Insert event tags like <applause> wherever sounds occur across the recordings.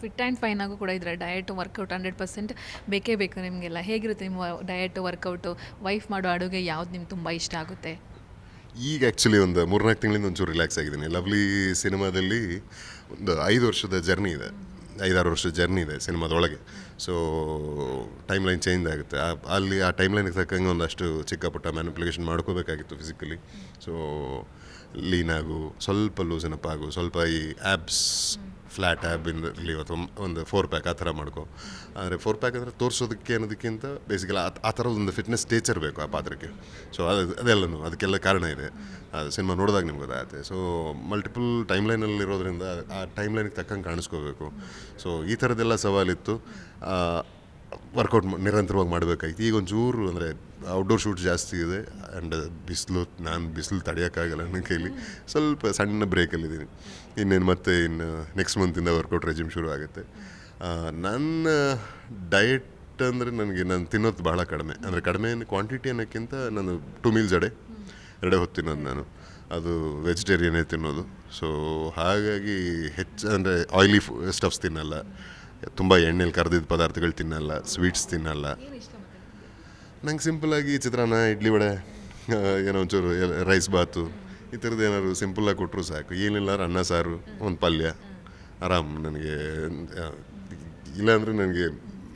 Fit and fine ಆಗು ಕೂಡ ಇದ್ರೆ ಡಯಟ್ ವರ್ಕೌಟ್ ಹಂಡ್ರೆಡ್ ಪರ್ಸೆಂಟ್ ಬೇಕೇ ಬೇಕು ನಿಮಗೆಲ್ಲ. ಹೇಗಿರುತ್ತೆ ನಿಮ್ಮ ಡಯಟ್ ವರ್ಕೌಟು ವೈಫ್ ಮಾಡೋ ಅಡುಗೆ ಯಾವ್ದು ನಿಮ್ಗೆ ತುಂಬ ಇಷ್ಟ ಆಗುತ್ತೆ? ಈಗ ಆ್ಯಕ್ಚುಲಿ ಒಂದು ಮೂರ್ನಾಲ್ಕು ತಿಂಗಳಿಂದ ಒಂಚೂರು ರಿಲ್ಯಾಕ್ಸ್ ಆಗಿದ್ದೀನಿ. ಲವ್ಲಿ ಸಿನಿಮಾದಲ್ಲಿ ಒಂದು ಐದು ವರ್ಷದ ಜರ್ನಿ ಇದೆ. ಐದಾರು ವರ್ಷದ ಜರ್ನಿ ಇದೆ ಸಿನಿಮಾದೊಳಗೆ. ಸೊ ಟೈಮ್ ಲೈನ್ ಚೇಂಜ್ ಆಗುತ್ತೆ ಅಲ್ಲಿ ಆ ಟೈಮ್ ಲೈನಿಗೆ ತಕ್ಕಂಗೆ ಒಂದಷ್ಟು ಚಿಕ್ಕ ಪುಟ್ಟ ಮ್ಯಾನಿಪ್ಯುಲೇಷನ್ ಮಾಡ್ಕೋಬೇಕಾಗಿತ್ತು ಫಿಸಿಕಲಿ ಸೊ ಲೀನಾಗು ಸ್ವಲ್ಪ ಲೂಸ್ ಅಪ್ ಆಗು, ಸ್ವಲ್ಪ ಈ ಆ್ಯಬ್ಸ್ ಫ್ಲ್ಯಾಟ್ ಆ್ಯಬ್ ಇರಲಿ ಅಥವಾ ಒಂದು ಫೋರ್ ಪ್ಯಾಕ್ ಆ ಥರ ಮಾಡ್ಕೊ. ಆದರೆ ಫೋರ್ ಪ್ಯಾಕ್ ಅಂದರೆ ತೋರಿಸೋದಕ್ಕೆ ಅನ್ನೋದಕ್ಕಿಂತ ಬೇಸಿಕಲಿ ಆ ಥರದ ಒಂದು ಫಿಟ್ನೆಸ್ ಟೇಚರ್ ಬೇಕು ಆ ಪಾತ್ರಕ್ಕೆ. ಸೊ ಅದು ಅದೆಲ್ಲನೂ, ಅದಕ್ಕೆಲ್ಲ ಕಾರಣ ಇದೆ. ಅದು ಸಿನಿಮಾ ನೋಡಿದಾಗ ನಿಮ್ಗೆ ಗೊತ್ತಾಗುತ್ತೆ. ಸೊ ಮಲ್ಟಿಪಲ್ ಟೈಮ್ ಲೈನಲ್ಲಿ ಇರೋದ್ರಿಂದ ಆ ಟೈಮ್ ಲೈನಿಗೆ ತಕ್ಕಂಗೆ ಕಾಣಿಸ್ಕೋಬೇಕು. ಸೊ ಈ ಥರದ್ದೆಲ್ಲ ಸವಾಲಿತ್ತು. ವರ್ಕೌಟ್ ನಿರಂತರವಾಗಿ ಮಾಡಬೇಕಾಗಿತ್ತು. ಈಗ ಒಂಚೂರು ಅಂದರೆ ಔಟ್ಡೋರ್ ಶೂಟ್ ಜಾಸ್ತಿ ಇದೆ ಆ್ಯಂಡ್ ಬಿಸಿಲು, ನಾನು ಬಿಸಿಲು ತಡೆಯೋಕ್ಕಾಗಲ್ಲ ನನ್ನ ಕೈಲಿ. ಸ್ವಲ್ಪ ಸಣ್ಣ ಬ್ರೇಕಲ್ಲಿದ್ದೀನಿ ಇನ್ನೇನು ಮತ್ತೆ ಇನ್ನು ನೆಕ್ಸ್ಟ್ ಮಂತಿಂದ ವರ್ಕೌಟ್ ರೆಜಿಮ್ ಶುರು ಆಗುತ್ತೆ. ನನ್ನ ಡಯಟ್ ಅಂದರೆ ನನಗೆ ನಾನು ತಿನ್ನೋದು ಬಹಳ ಕಡಿಮೆ. ಅಂದರೆ ಕಡಿಮೆ ಕ್ವಾಂಟಿಟಿ ಅನ್ನೋಕ್ಕಿಂತ ನಾನು ಟು ಮೀಲ್ಸ್ ಅಡೆ ಎರಡೇ ಹೊತ್ತು ತಿನ್ನೋದು ನಾನು. ಅದು ವೆಜಿಟೇರಿಯನೇ ತಿನ್ನೋದು. ಸೊ ಹಾಗಾಗಿ ಹೆಚ್ಚು ಅಂದರೆ ಆಯ್ಲಿ ಸ್ಟಫ್ಸ್ ತಿನ್ನಲ್ಲ. ತುಂಬ ಎಣ್ಣೆಲಿ ಕರೆದಿದ್ದ ಪದಾರ್ಥಗಳು ತಿನ್ನಲ್ಲ ಸ್ವೀಟ್ಸ್ ತಿನ್ನಲ್ಲ. ನಂಗೆ ಸಿಂಪಲಾಗಿ ಚಿತ್ರಾನ್ನ ಇಡ್ಲಿ ವಡೆ ಏನೋ ಒಂಚೂರು ರೈಸ್ ಬಾತು ಈ ಥರದ್ದು ಏನಾದ್ರು ಸಿಂಪಲಾಗಿ ಕೊಟ್ಟರು ಸಾಕು. ಏನಿಲ್ಲ ಅನ್ನ ಸಾರು ಒಂದು ಪಲ್ಯ. ಆರಾಮ್ ನನಗೆ ಇಲ್ಲಾಂದರೆ ನನಗೆ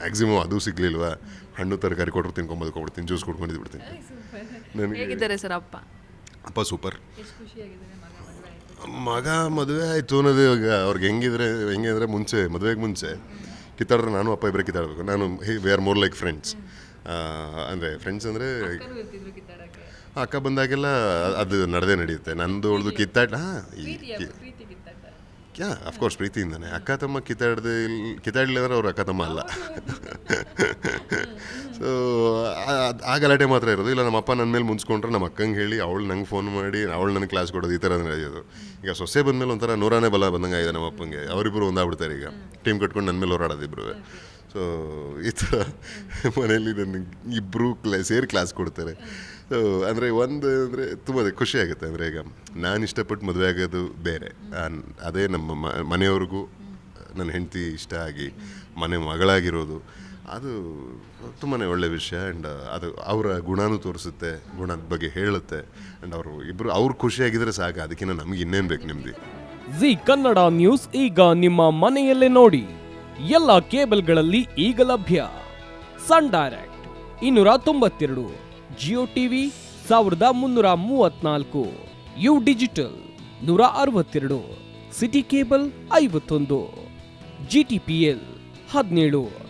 ಮ್ಯಾಕ್ಸಿಮಮ್ ಅದು ಸಿಗ್ಲಿಲ್ವಾ? ಹಣ್ಣು ತರಕಾರಿ ಕೊಟ್ಟರು ತಿನ್ಕೊಂಬೋದು ಕೊಡ್ತೀನಿ ಜ್ಯೂಸ್ ಕುಡ್ಕೊಂಡಿದ್ದು ಬಿಡ್ತೀನಿ <laughs> ನನಗೆ ಸರ್ ಅಪ್ಪ? ಅಪ್ಪ ಸೂಪರ್. ಮಗ ಮದುವೆ ಆಯಿತು ಅನ್ನೋದು ಇವಾಗ ಅವ್ರಿಗೆ ಹೆಂಗಿದ್ರೆ ಹೆಂಗೆ ಅಂದರೆ ಮುಂಚೆ ಮದುವೆಗೆ ಮುಂಚೆ ಕಿತ್ತಾಡಿದ್ರೆ ನಾನು ಅಪ್ಪ ಇಬ್ಬರೇ ಕಿತ್ತಾಡಬೇಕು. ನಾನು we are more like friends ಅಂದರೆ ಫ್ರೆಂಡ್ಸ್ ಅಂದರೆ ಅಕ್ಕ ಬಂದಾಗೆಲ್ಲ ಅದು ನಡೆದೇ ನಡೆಯುತ್ತೆ. ನಂದು ಅವಳದು ಕಿತ್ತಾಟ ಹಾಂ ಯಾ ಅಫ್ಕೋರ್ಸ್ ಪ್ರೀತಿಯಿಂದಾನೆ. ಅಕ್ಕ ತಮ್ಮ ಕಿತ್ತಾಡದೆ ಅಂದ್ರೆ ಅವ್ರ ಅಕ್ಕ ತಮ್ಮ ಅಲ್ಲ. ಸೊ ಆ ಗಲಾಟೆ ಮಾತ್ರ ಇರೋದು. ಇಲ್ಲ ನಮ್ಮ ಅಪ್ಪ ನನ್ನ ಮೇಲೆ ಮುಂಚ್ಕೊಂಡ್ರೆ ನಮ್ಮ ಅಕ್ಕಂಗೆ ಹೇಳಿ, ಅವಳು ನಂಗೆ ಫೋನ್ ಮಾಡಿ, ಅವಳು ನನಗೆ ಕ್ಲಾಸ್ ಕೊಡೋದು ಈ ಥರ ನಡೆಯೋದು ಈಗ ಸೊಸೆ ಬಂದಮೇಲೆ ಒಂಥರ ನೂರಾನೇ ಬಲ ಬಂದಂಗೆ ಆಗಿದೆ ನಮ್ಮ ಅಪ್ಪಂಗೆ ಅವರಿಬ್ಬರು ಒಂದಾಗ್ಬಿಡ್ತಾರೆ ಈಗ. ಟೀಮ್ ಕಟ್ಕೊಂಡು ನನ್ನ ಮೇಲೆ ಹೋರಾಡೋದು ಇಬ್ಬರು ಸೊ ಈ ಥರ ಮನೆಯಲ್ಲಿ ನನಗೆ ಇಬ್ಬರು ಕ್ಲಾ, ಸೇರಿ ಕ್ಲಾಸ್ ಕೊಡ್ತಾರೆ. ಸೊ ಅಂದರೆ ಒಂದು ಅಂದರೆ ತುಂಬ ಖುಷಿ ಆಗುತ್ತೆ. ಅಂದರೆ ಈಗ ನಾನು ಇಷ್ಟಪಟ್ಟು ಮದುವೆ ಆಗೋದು ಬೇರೆ. ಅದೇ ನಮ್ಮ ಮನೆಯವ್ರಿಗೂ ನನ್ನ ಹೆಂಡತಿ ಇಷ್ಟ ಆಗಿ ಮನೆ ಮಗಳಾಗಿರೋದು. ಅದು ತುಂಬಾ ಒಳ್ಳೆಯ ವಿಷಯ. ಆ್ಯಂಡ್ ಅದು ಅವರ ಗುಣನೂ ತೋರಿಸುತ್ತೆ, ಗುಣದ ಬಗ್ಗೆ ಹೇಳುತ್ತೆ. ಆ್ಯಂಡ್ ಅವರು ಇಬ್ಬರು ಅವ್ರು ಖುಷಿಯಾಗಿದ್ರೆ ಸಾಕು. ಅದಕ್ಕಿಂತ ನಮ್ಗೆ ಇನ್ನೇನು ಬೇಕು ನಿಮ್ಮದು ಜಿ ಕನ್ನಡ ನ್ಯೂಸ್ ಈಗ ನಿಮ್ಮ ಮನೆಯಲ್ಲೇ ನೋಡಿ. ಎಲ್ಲ ಕೇಬಲ್ಗಳಲ್ಲಿ ಈಗ ಲಭ್ಯ. ಸನ್ ಡೈರೆಕ್ಟ್ ಇನ್ನೂರ ತೊಂಬತ್ತೆರಡು, ಜಿಯೋ ಟಿವಿ ಸಾವಿರದ ಮುನ್ನೂರ ಮೂವತ್ನಾಲ್ಕು, ಯು ಡಿಜಿಟಲ್ ನೂರ ಅರವತ್ತೆರಡು, ಸಿಟಿ ಕೇಬಲ್ ಐವತ್ತೊಂದು, ಜಿ ಟಿ ಪಿ ಎಲ್ ಹದಿನೇಳು.